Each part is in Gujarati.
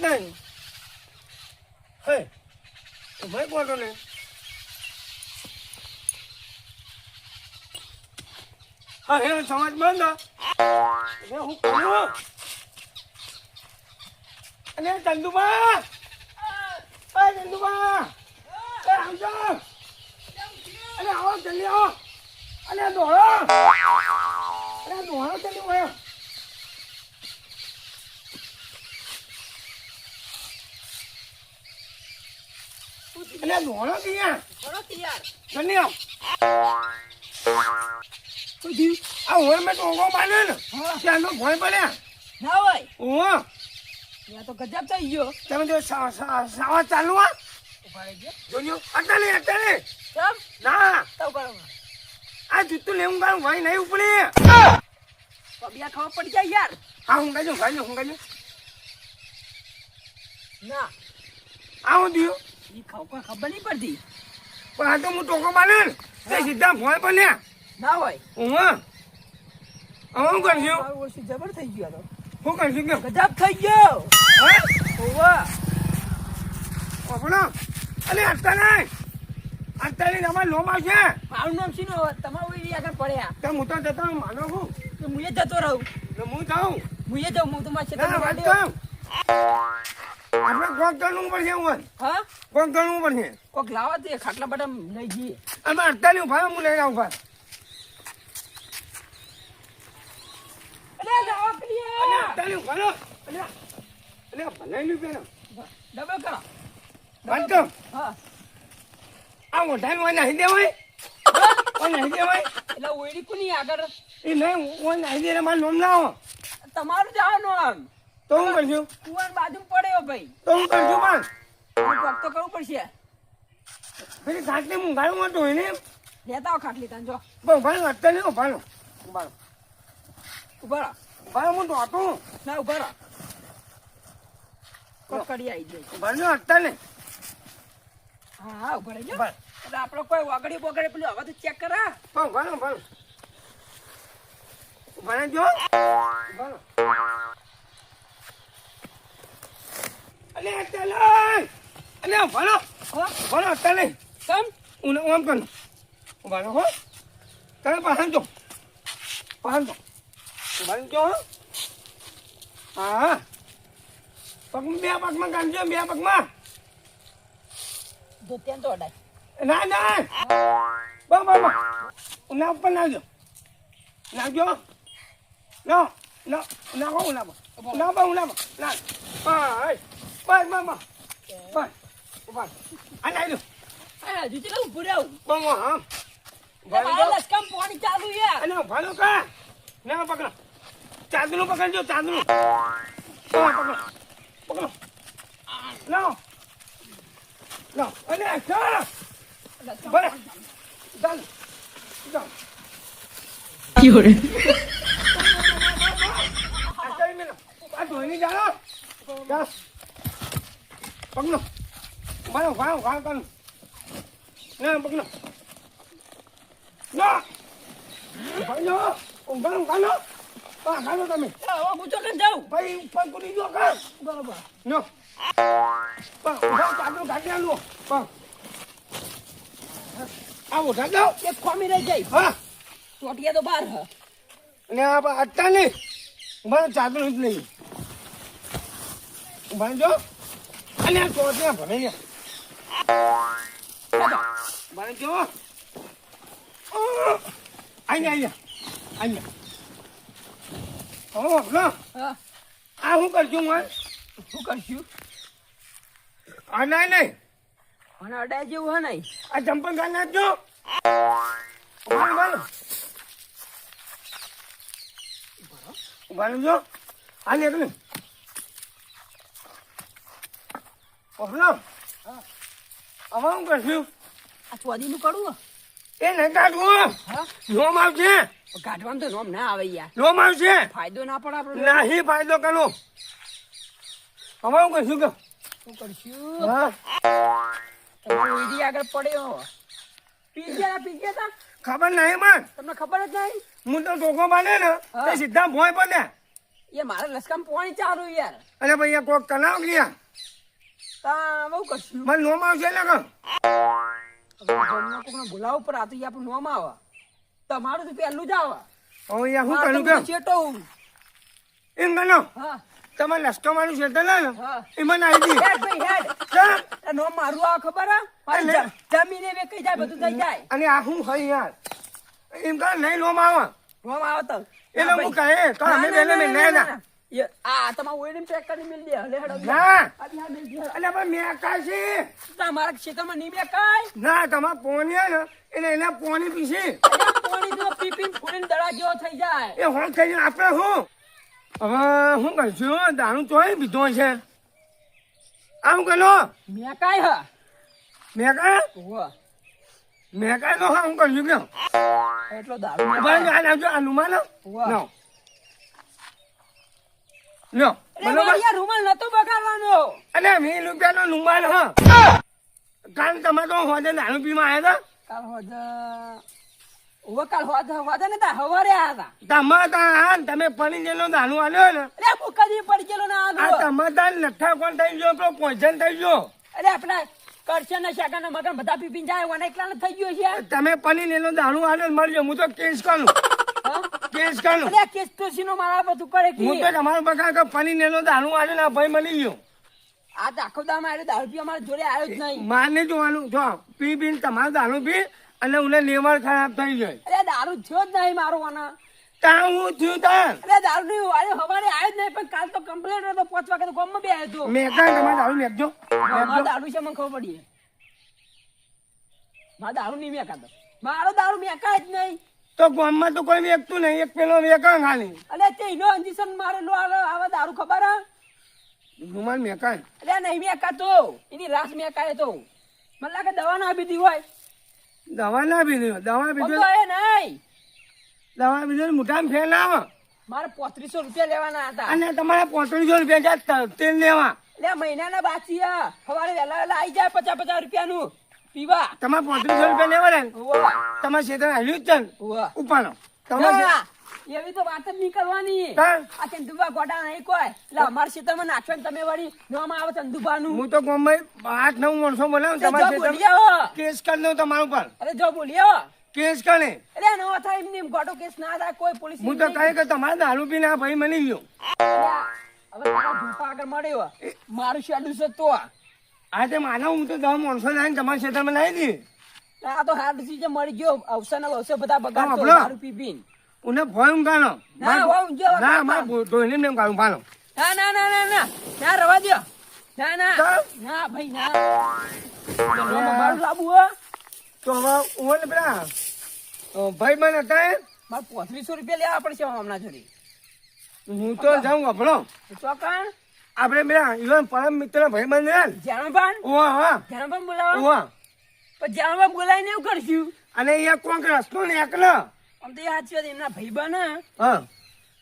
નહીં. હે ભાઈ બોલો ને. હા, હે, સમાજ બંધ હે. હું કરું અને ચંદુબા! એ ચંદુબા! એ, આવજો. અને આવો, જલ્દી આવો. અને દોડો. અને દોડો, જલ્દી અને લોણો ક્યાં લોણો તૈયાર. શું થયું? આ હોય મેં ટોંગો માર્યો ને. ત્યાંનો ભોય પડ્યા. ના હોય. ઓહો. ત્યાં તો ગજબ થઈ ગયો. તમે જો સાવા ચાલુ આ જોજો. અત્યારે ચમ. ના. તો આ જૂતું લેવું ગાયું ભાઈ નહીં ઉપડે. પબિયા ખબર પડી જાય યાર. હા હું ગાજો ભાઈ હું ગાજો ના. આવું થયું ઈ ખબર કોઈ ખબર નહીં પડતી. પણ આ તો હું ટોકો માર્યો તે સીધા ભોય બન્યા ના હોય. ઓહો હવે હું કરશું? મારું ઓછું જબર થઈ ગયું આ શું કરશું કે? ગજબ થઈ ગયો. ઓવા આપણો? અલે અત્યારે અત્યારે અમારે લોમ આવશે. મારું નામ શીનો તમારું એ આગળ પડ્યા. તો હું તો જતો માનો હું. તો હું એ જતો રહું. હું જાઉં. હું એ જાઉં હું તમારા ના આપણે કોક કરવું પડશે હું હા? કોક કરવું પડશે. કોક લાવા તે ખાટલા બધા લઈ જઈએ. અમે અત્યારે ઊભા હું લઈને આવું ભાઈ દે તમારું જવાનું આમ. તો હું કરશું? કુંવર બાજુ પડ્યો ભાઈ. તો હું કરશું પણ? કોક તો કરવું પડશે. પછી ખાટલી મૂંઘાડું હતું એને? લેતા આવો ખાટલી તને જો. પણ ભાઈ અત્યારે ઊભા રહો. ઊભા રહો. ઊભા રહો ઊભા હું તો હતું ના ઊભા રહો કોક આવી જાય ઊભા રહો, અત્યારે હા હા ઊભા રહેજો ઊભા રહો. એટલે આપણે કોઈ વગડી બગડી પેલું હવે તો ચેક કરા પણ ઊભા રહો, ઊભા રહો. ઊભા રહેજો. ઊભા રહો. અલે અત્યારે અલે ભણો ભણો હા? કેમ? હું આમ કરું? ઊભા રહો હો? તને પાછળ જો. પાછળ જો. ઊભા રહેજો હો. હા. પગ બે પગમાં કાઢજો બે પગમાં. ધોતિયા ત્યાં તો અડાય. ના ના. બા બા બા ઉના ઉપર નાખજો નાખજો ના ના નાખો ઉના પર ઉના પર ઉના પર ના બસ બસ બસ બસ બસ ઊભા આ હજુ ચેલા ઉભું રહું બસ હા મારા લસકામ પાણી ચાલુ યાર અને ભાલો કા ના પકડો ચાંદનું પકડજો ચાંદનું પકડો પકડો લાવો લાવો અને ચાલો ભલે ચાલ ચાલ મેલો આ ધોઈની ચાલો ચાલ પકડો ભાલો ભાલો ભાલો ચાલો ના પકડો ના ભાઈઓ ઊંઘાનું ખાલો હા ખાલો તમે હું તો કઈ જાઉં ભાઈ ઉપર કૂદી ગયો કર બરોબર નો પણ ઊભા ચાદરું કાઢી આલો પણ આવો ઢાલો એક ખોમી રહી જાય હા ચોટિયા તો બાર હ અને આ અટ્ટા નહીં ઊભા ચાદરું જ નહીં ઊભા જો અને આ ચોટિયા ભરે છે જો અહીંયા અહીંયા અહીંયા હો લો આ શું કરશું હું શું કરશું આ ના નહીં મને અડાય જેવું હે નહીં આ ચંપલ કાઢ નાખજો ઊભા ઊભા ઊભા જો આ લે ઓહલો હવે હું કરશું આ ચોદીનું કડવું એ નહીં કાઢવું નોમ આવશે કાઢવામાં તો નોમ ના આવે યાર. નોમ આવશે ફાયદો ના પડે આપણે નહીં ફાયદો કરો. હવે હું કરશું કે શું કરશું? હા. આગળ પડ્યો પી ગયા પી ગયા તા? ખબર નહીં પણ તમને ખબર જ નહીં? હું તો ટોકો માને ને. તે સીધા ભોય પડે એ મારે લસકામ પોણી ચાલુ યાર. અને ભાઈ કોક કલાવ ગયા. મને નોમ આવશે ને કહો ઉપર આ તો આપણું નોમ આવે. તમારું તો પહેલું જ આવે. હવે હું મારે કરું કેમ? બધું એમ ગણો હા. તમારે ને દી હેડ ભાઈ હેડ. આ નોમ મારું આવે ખબર હા? જમીને એટલે- કઈ જાય બધું થઈ જાય. અને આ હું ખાઈ યાર? એમ કહે નહીં નોમ આવે. નોમ આવે તો એટલે હું કહે તો અમે ના, ના, બેને મેં ના, ના ના. એ, આ તમારું ઓઈડીને પેક કરીને મેલ દે હલે હેડો ના. એટલે પણ મેં કાશી તમારા ક્ષેત્રમાં ના તમારે પોની ને એના પોની પીસી તો પીને દડા જેવો થઈ જાય. એ હોલ થઈ આપણે શું હવે શું કરશું દાણું તોય પીધો છે. આમ કરો. મેકાય હા. મેં કહે ઓહો. મેં કહે તો હા હું કરશું કે એટલો દારૂ ભાઈ આ લાવજો આ રૂમાલ વાહ. લો રૂમાલ નતો બગાડવાનો. અને વીસ રૂપિયાનો રૂમાલ હા. કાલ તમે તો હોજે દારૂ પીમાં આવ્યા કાલ ઓહો, કાલ હોદ ને તા હવારે હતા હતા. તમે તમે પડી ગયેલો દાણું આલ્યો ને. અરે હું કદી પડી ગયેલો ના આ આલો તમે તાન લઠ્ઠા કોણ થઈ ગયો તો પોઈઝન થઈ ગયો. અરે આપણા કરશન ને શાકા ને મગન બધા પીપીને જાય એકલા થઈ ગયો છે. તમે પડી ગયેલો દારૂ આલ્યો મળજો હું તો કેસ કરું? કેસ કરું અરે કેસ તો સીનો મારા બધું કરે હું તો તમારું બકા કે પડી ગયેલો દાણું આલે ના ભાઈ મળી ગયો. આ તો દા મારે દારૂ પી મારા જોડે આવ્યો જ નહીં. માર નહીં જોવાનું. જો પી પી તમારું દારૂ પી અને ઉને લેવર ખરાબ થઈ જાય. અરે દારૂ થયો જ નહીં મારો આના ત્યાં હું થયું અરે દારૂ નહીં અરે હવારે આવ્યો જ નહીં પણ કાલ તો કમ્પ્લેટ હતો પાંચ વાગે તો ગામમાં બે આવ્યો હતો મેં કાંઈ તમારે દારૂ લેખજો દારૂ છે મને ખબર પડી મારો દારૂ નહીં મેકાતો. મારો દારૂ મેકાય જ નહીં. તો ગામમાં તો કોઈ વેચતું નહીં. એક પેલો વેકા ખાલી અરે તેનો ઇન્જેક્શન મારેલો આવે આવા દારૂ ખબર હે? રૂમાલ મેકાય. અરે નહીં મેકાતો. એની રાસ મેકાય તો. મને લાગે દવા ના આપી દી હોય. દવા ના પીધી દવા પીધો તો એ નહીં. દવા પીધો મોટામાં ફેલ આવે. મારે પોત્રીસો રૂપિયા લેવાના હતા. અને તમારે પોત્રીસો રૂપિયા તેલ લેવા? એટલે મહિનાના બાકી હવારે વહેલા વહેલા આવી જાય પચાસ પચાસ રૂપિયાનું. પીવા. તમારે પાંત્રીસો રૂપિયા લેવા ને તમારે ક્ષેત્ર હાલ્યું જ છે. ઉપાડો. તમારે એવી તો વાત જ નહીં કરવાની. આ ચંદુભા ગોડા નહીં કોઈ. એટલે અમારા ક્ષેત્રમાં નાખશો ને તમે વળી નામ આવે ચંદુભાનું હું તો ગોમભાઈ આઠ નવ વર્ષો બોલાવું તમારે જો ક્ષેત્રમાં કેસ કરી દઉં તમારા ઉપર. અરે જો બોલી કેસ કરે. અરે નો થાય એમને એમ ગોટો કેસ ના થાય કોઈ પોલીસ હું તો કહે કે તમારે દારૂ પીને આ ભાઈ મળી ગયો. હવે તારા ધોપા આગળ મળ્યો. મારું શેડ્યુલ છે તો આજે માનો હું તો દસ માણસો લાવીને તમારા ક્ષેત્રમાં લાવી દી આ તો હાર્ડ ચીજે મળી ગયો. અવસર અવસર બધા બગાડતો હા. દારૂ પી પીને. ઉને ભોય ઊંઘાનો ના. મારે ધોઈને એમ કાઢું પાનો ના ના ના ના ના. ના રવા દો ના ના. ના ભાઈ ના. મારું લાબુ હો. તો હવે ઓને પેલા ભાઈ મને હતા મારે પોત્રીસો રૂપિયા લેવા પડશે હમણાં જોડી. હું તો જાઉં આપણો ચોકણ? આપણે પેલા ઈવન પરમ મિત્ર ભાઈ બંધ રહ્યા ને જાણભાન ઓવા હા. જાણભાન બોલાવો ઓવા. પણ જાણભાન બોલાવીને એવું કરશું? અને અહીંયા કોક રસ્તો ને એકલો આમ તો એ સાચી વાત એમના ભાઈ બન હા.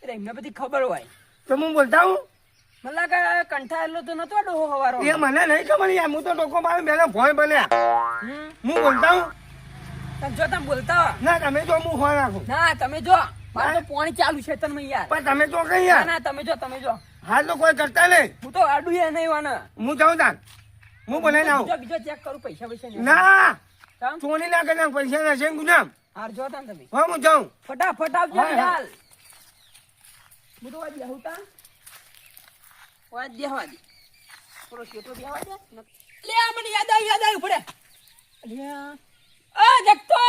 એટલે એમને બધી ખબર હોય. તો હું બોલતા હું મને લાગે કંઠાયેલો તો નતો ડોહો હવારો. એ મને નહીં ખબર યાર. હું તો ડોકો મારે બેના ભોય બન્યા. હું બોલતા હું તમે જો તમે બોલતા ના તમે જો હું ફોન રાખું ના તમે જો. મારે તો પોણી ચાલુ છે તમે યાર. પણ તમે જો કઈ ના યાર ના તમે જો તમે જો. હાલ તો કોઈ કરતા નહીં. હું તો આડું એ નહીં વાના. હું જાઉં તાન હું બનાવી બીજો લાવું બીજો ચેક કરું પૈસા પૈસા ના? ચોરી ના કરી પૈસા ના છે ગુનામ. હાર જો તાન તમે. હા હું જાઉં. ફટાફટ આવજો. હાલ હું. તો વાજી આવું તા વાજી દે. વાજી થોડો છેટો બેહવા દે. લે આ મને યાદ આવી યાદ આવી પડે. અલ્યા આ. જગતો.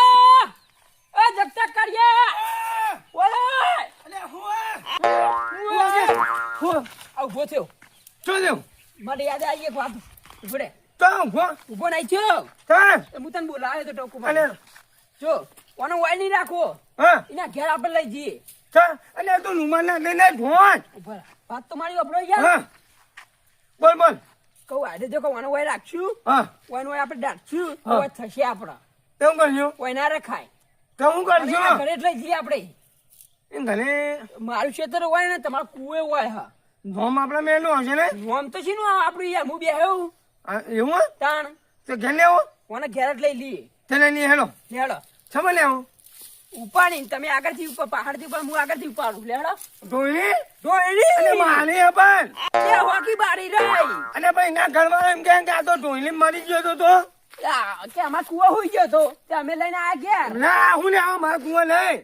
આ જગતા કર્યા બોલે હું આ ઊભો થયો. શું થયું? મને યાદ આવી એક વાત. તો ઊભો ઊભો નહીં થયો. હા હું તને બોલાવ્યો તો ટોકુ અને? જો ઓનો વાય નહીં રાખો હા? એના ઘેર આપણે લઈ જઈએ. તો? અને તું નુમાન ના લઈને ફોન ઊભા વાત તો મારી અબડો યાર. હા. બોલ બોલ. કહું આજે જો કહું ઓનો વાય રાખશું હા. ઓનો વાય આપણે તો હા. વાય થશે આપણા. તેમ કરજો ઓય ના રખાય. તો હું ઘરે લઈ જઈએ આપણે. એમ ઘરે મારું ક્ષેત્ર હોય ને તમારા કુએ હોય હા. ધોમ આપડે નો હશે ને? નોમ તો છે ને આપણું યાર હું બે આ એવું તાણ. તો ઘેર લેવો કોને ઘેર જ લઈ લઈએ. તને નહીં હેલો. લેડો. સમજ લેવો ઉપાડી તમે આગળથી ઉપર પહાડથી ઉપર હું આગળથી ઉપાડું. લેડો. ધોઈ ડોયડી અને માની અપન એ હોકી બારી રહી. અને ભાઈ ના ઘરમાં એમ કે આ તો ધોઈને મરી ગયો તો તો. આ, કે આમાં કુવા હોઈ ગયો તો તે અમે લઈને આ ગયા ના હું ને આવા મારા કુવા નહીં.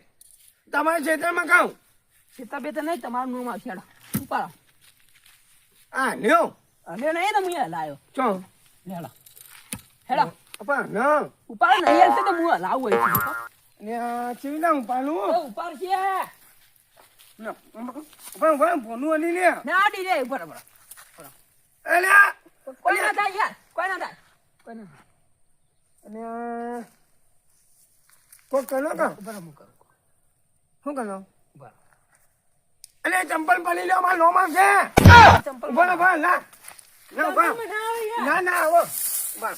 તમારા ક્ષેત્રમાં ખાઉં સીતા બેતર નહીં તમારું નામ આવશે ઉપાડો આ લ્યો અને નહીં તો હું લાયો ચો. લેડો હેડો. અપા ન ઉપાડો નહીં હશે તો હું લાવું હોય ને આ ચીવી ના ઉપાડું? ઉપાડ છે ના ઉપાડ ઉપાડ ભોનું અલી ને ના આડી રે ઉપર ઉપર એટલે કોઈ ના થાય યાર કોઈ ના થાય. કોઈ ના અને આ કનો કા ઉપર કરું શું કરો અને ચંપલ પડી લો મારા નોમાં છે. ચંપલ ઊભા ઊભા ના ના ના. ના આવો. ઊભા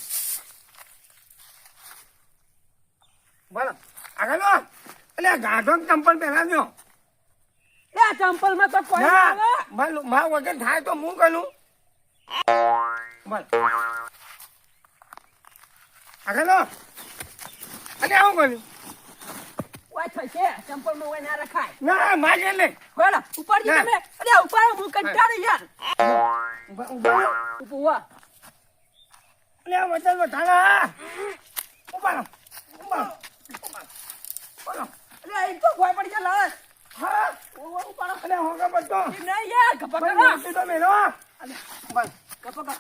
ઊભા આગળ લો. આ ગાઢો ચંપલ પહેરા દો એ આ ચંપલમાં તો કોઈ ના મારું મારા વગર થાય તો હું કરું? બોલ આગળ લો. અને આવું કર્યું ઓય થશે. ચંપલમાં ઓય ના રખાય ના માગે લે હોલા ઉપાડજી ના. તમે. અરે ઉપાડો હું કંટાળી યાર ઊભા ઊભા. ઊભા આ વચન વધારા. ઊભા ઊભા. બોલો અરે એ તો કોઈ પડી જાય લાલ. હા? ઓય ઉપાડો. અને હોગા બધો નહીં યાર કપા પણ કરો. મોટી તો મેલો. બસ કપા કરો.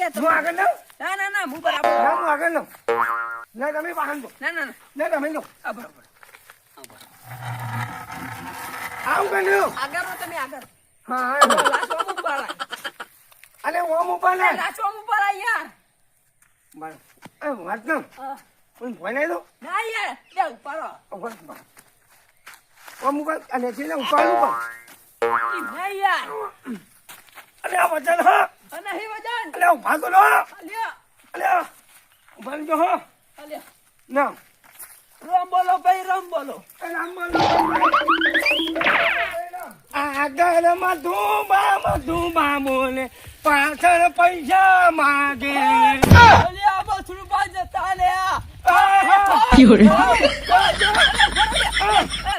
યાર હું આગળ લઉં ના ના ના હું બરાબર. હું આગળ લઉં ના તમે બહાર દો ના ના ના. ના તમે લો. આ બરાબર આવું કર્યું આગળ રહો તમે આગળ હા હા લાચવામાં ઉપાડાય અરે ઓમ ઉપર ને લાચવામાં ઉપાડાય યાર. બસ. એ વાત ન હા. હું ભોય નહીં દો ના યાર. ઉપાડો ઉપર ઉપર ઓમ ઉપર અને છે ને ઉપાડું પણ. ઈ નહીં યાર. અરે આ વચન હા. આ નહીં વજન. અરે ઊભા તો લો અલ્યા. અરે ઊભા જો હા. ના. રોમ બોલો ભાઈ રોમ બોલો આગળ મધુબા મધુબા બોલે પાછળ પૈસા માગે. અલ્યા બસ રૂપા જતા લ્યા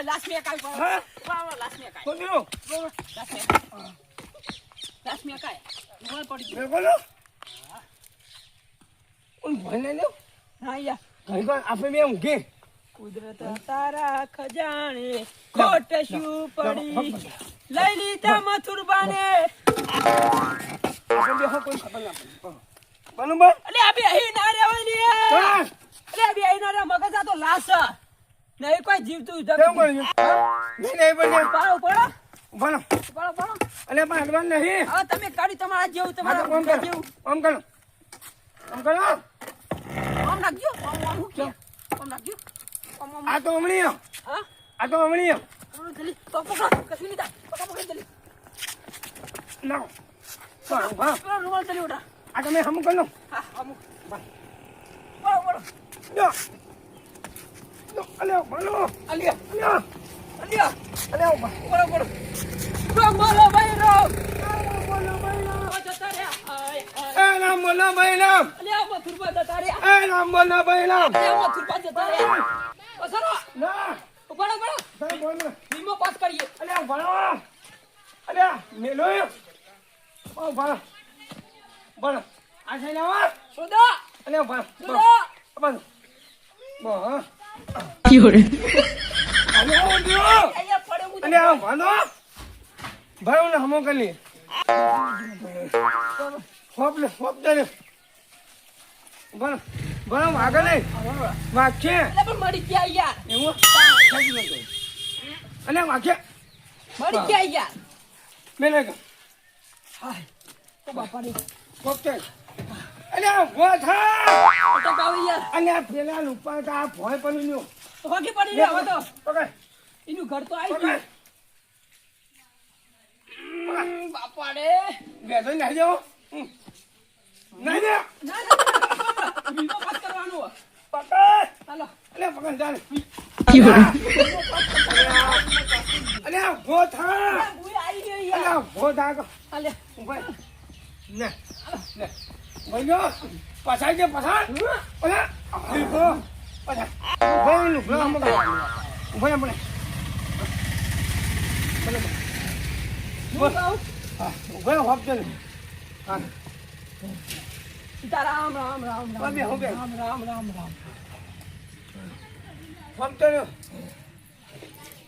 લાસ્ટ કાઈ હા? પાડો લાસ્ટ મે કાઈ. ખોદ્યો લાસ્ટ મે. લાસ્ટ મે કાઈ. મોબાઈલ પડી ગયો મેં બોલો? હું હા આપણે બે ઊંઘે કુદરત તારા ખજાણે ખોટ શું પડી? લઈ લીધા મથુરબાને બાને. હો અલે આ બે અહીં ના રહેવાની અલે આ બે અહીં ના રહે મગજ આ તો લાશ. નહીં કોઈ જીવતું. કર્યું નહીં નહીં બોલે પાડો પાડો બોલો પાડો પાડો અલે પણ નહીં. હવે તમે કાઢી તમારા જેવું તમારા ઓમ કરો. જેવું. ઓમ કરો. ઓમ કરો. આમ નાખજો આમ આમ હું કે આમ નાખજો આમ આમ આ તો હમણી હા? આ તો આમ જલ્દી. તો પકડો. કશું નહીં પકડો પકડો જલ્દી. ના હા હા રૂમાલ જલ્દી ઉઠા. આ તમે હમ કરો હા આમ પાડો પાડો યો યો અલે બોલો. અલ્યા. અલ્યા. અલે ઊભા પાડો પાડો રોમ બોલો ભાઈ રોમ આ જતા રહ્યા આય, આય. એ રામ બોલો ભાઈ રામ અલ્યા મથુરબા જતા રહ્યા. એ રામ બોલો ભાઈ રામ અલ્યા મથુરબા જતા રહ્યા. પસરો ના. ઉપાડો ઉપાડો તમે બોલો. વીમો પાસ કરીએ. અલે ઊભા અલે મેલો. ઓ ઊભા બોલો આ છે ના સોદા અલે ઊભા સોદા બોલો બો હા. Fiore, અલે ઓ દિયો અહીંયા પડે હું અલે આ ભાનો ભાઈ ને હમો કરી લે હોપ દે બોલો બોલો આગળ નહીં. વાક્ય એટલે પણ મરી ગયા યાર. એવું? અને વાક્ય મરી ગયા યાર. મેલે ગયો. હાય ઓ બાપા રે કોકતે અલે ઊભો થા. અને પેલા લુપા તા ભોય પણ ન્યો તો હોકી પડી તો. પકડ. એનું ઘર તો આવી ગયું. બાપા રે બેસો નહીં જાઓ નહીં ના ના, ના ના, વીમો પાસ કરવાનો પકડ હાલો અલે પકડ ચાલે અલે ઊભો થા અલે ઊભો થા હાલે ઊભો લે લે ભાઈઓ પછાડ જે પછાડ ઓલા આઈકો પછાડનું ઊભા હું કહું હા ઊભા હોપ ચલે હા સીતારામ રામ રામ રામ હવે. રામ રામ રામ રામ. હોપ ચલે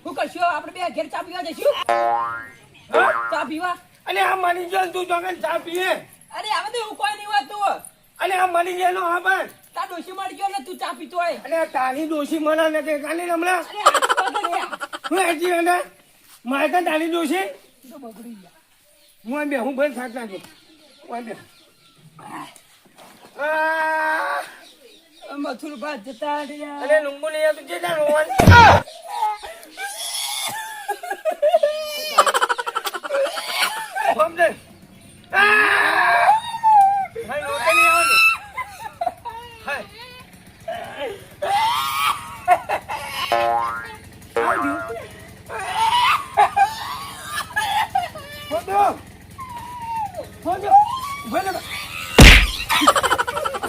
હું કરશું? આપણે બે ઘેર ચા પીવા જઈશું? ચા પીવા? અને આ મરી ગયો તું જોગન ચા પીએ. અરે હવે તો હું કોઈ નહીં હોતું. અને આ મરી નો હા પણ તા ડોશી મળી ગયો ને તું ચા પીતો હોય. અને તારી દોશી ને નથી. કાલે હમણાં. હું આજી અને મારે તો તારી દોશી તો બગડી ગયા. હું બે હું બંધ થાકતા છું. હું બે. મથુરભા જતા રહ્યા અરે લુંગુ નહીં આવતું જે તારું હોવાનું. સમજે? આ! ભાઈ, નોટે નહીં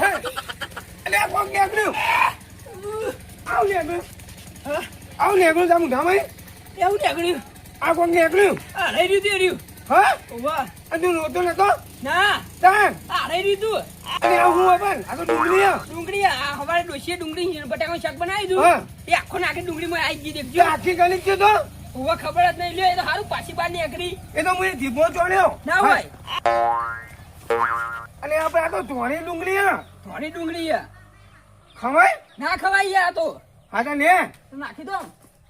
આવવાનું. હાય. આવજો. હોજો. હોજો. ઊભા રહો. હાય. અલે આ કોક નીકળ્યું. આવ નીકળ્યું. આવ નીકળ્યું તારું ધામાઈ? એવું નીકળ્યું આ કોક નીકળ્યું. આ રહી રહ્યું તે રહ્યું હા? ઊભા આ તું નહોતો નતો? ના તાન. આ રહી રહ્યું તું અરે આ હું પણ. આ તો ડુંગળી હે. ડુંગળી આ હવારે ડોશીએ ડુંગળી બટાકાનું શાક બનાવી હા. દીધું એ આખો નાખી ડુંગળીમાં આવી ગઈ દેખજો આખી ગલી છે તો ઊભા ખબર જ નહીં લ્યો એ તો સારું પાછી બાર નીકળી એ તો મને ધીબો ચોડ્યો ના હોય અને આપણે આ તો ધોણી ડુંગળી હે થોડી ડુંગળી. ખવાય? ના ખવાય યાર આ તો. હા તો ને. નાખી દો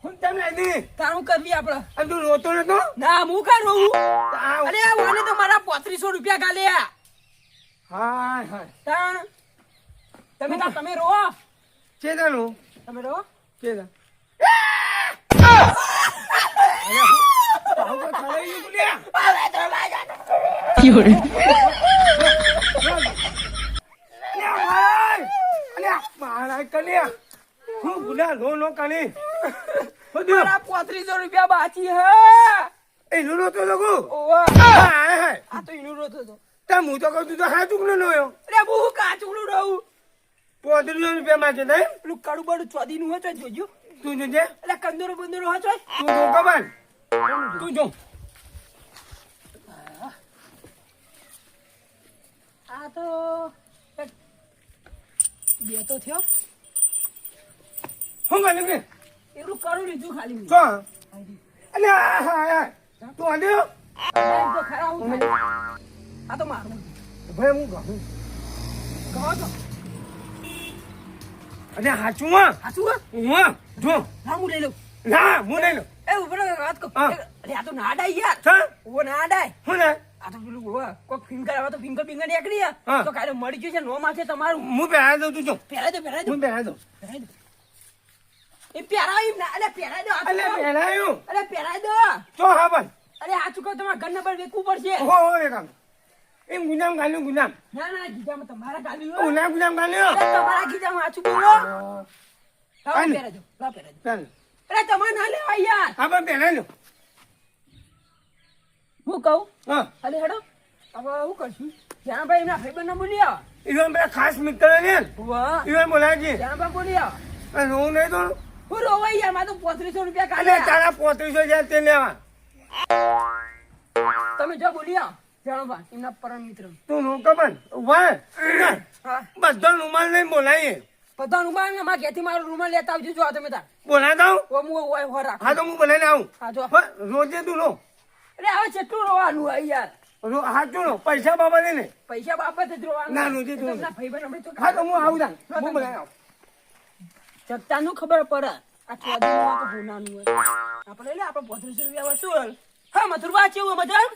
હું તમને દી તારું કરવી આપણે અને તું રોતો નતો? ના હું કા રોવું? તો આ અરે મને તો મારા પોત્રીસો રૂપિયા ગાલ્યા હા હા તાણ તમે તા તમે રો. ચેતાનું? તમે રો. ચેતા. અરે હું તો ખવાઈ ગયું લ્યા. 有人，અલ્યા ભાઈ! અલ્યા મારા કલ્યા! હું ગુના લો લો કાલી. મારા પોત્રીસો રૂપિયા બાકી હે એનું લો તો હા. આ તો એનું રોતો તો હું તો કહું તું તો હા ન લોયો. અરે હું કાચુકડું રહું પોત્રીસો રૂપિયા માંગે નહીં? પેલું કાળું બડું ચોદીનું હોય તો જોજો તું જોજે. એટલે કંદોરો બંદોરો હોય તું જો કમાન. તું જો. આ તો બે તો થયો હું ગાલી રે એટલું કરું લીધું ખાલી હા, હા. તું આલ્યો? તો ખરા હું. આ તો મારું ભાઈ હું કહું. કહો તો અને હાચું હા? હાચું હે? જો. હા હું લઈ લઉં ના, હું લઈ લઉં. એ ઉપર રાત વાત કહું. અરે આ તો ના ડાય યાર હા? ઓ ના ડાય હું ના? આ તો પેલું કોક ફિંગર આવે તો ફિંગર ફિંગર નીકળી. તો કાલે મળી ગયું છે નો માથે તમારું હું દઉં, તું જો. પહેરાઈ દો પહેરાઈ દો હું દઉં. પહેરાઈ દો એ પહેરાવી ના અલે પહેરાઈ દો આ તો અલ્યા, કહું. પહેરાયું. અલે પહેરાઈ દો જો હા પણ. અરે આ ચૂકો તમારા ઘર નંબર વેચવું પડશે હો, હો, એ ગુનામ ગાલ્યું, ગુનામ. ના ના ગીજામાં તમારા ગાલ્યું ગુનામ, ગુનામ ગાલ્યું. તમારા ગીજામાં આછું બોલો હા. પહેરાઈ દો લાવો પહેરાઈ દો અરે તમારે ના લેવાય યાર હા, પણ લઉં. હું કહું? હા. અરે હેડો. હવે હું કરશું? જ્યાં ભાઈ એમના ભાઈબંધને બોલી આવો. ઈવન પેલા ખાસ મિત્ર ને ઈવન બોલાજી જ્યાં ભાઈ બોલી આવો. અને હું નહીં તો? હું રોવાઈ યાર મારે પોત્રીસો રૂપિયા કાઢે તારા પોત્રીસો હજાર તે લેવા. તમે જો બોલી આવો એમના પરમ મિત્ર. તું નું કમન વાહ બધો રૂમાલ નહીં બોલાઈએ બધા રૂમાલ ને મારા મારો રૂમાલ લેતા આવજો જો તમે તાર. બોલા દઉં? હું ઓય હો રાખો. હા તો હું બોલાઈને આવું. હા જો. રોજે તું લો અરે હવે કેટલું રોવાનું હોય યાર. રો- હા પૈસા બાબતે ને. પૈસા બાબત જ રોવાનું. ના, રોજે જ તો હા તો હું આવું હું જગતાનું ખબર પડે. આ ચોદીનું આ તો હોય. આપણે લે આપણે પોત્રીસો રૂપિયા વસૂલ હા મથુરબા કેવું મજા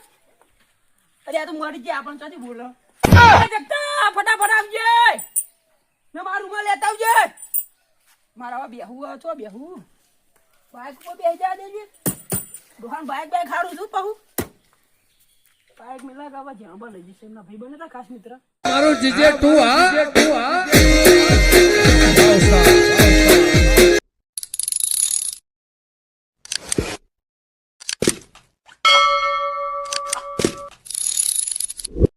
અરે આ તો મરી ગયા આપણને ક્યાંથી બોલો? જગતા ફટાફટ આવજે. ને મારું માં લેતા આવજે. મારા આવા બેહુ છો બેહુ. બાઈક પર બેસી જા દેજે દોહાન બાઈક બાઈક હારું છું પહુ. બાઈક મિલા ગાવા જ્યાં બને જશે એમના ભાઈ બને ખાસ મિત્ર. મારું જીજે ટુ હા.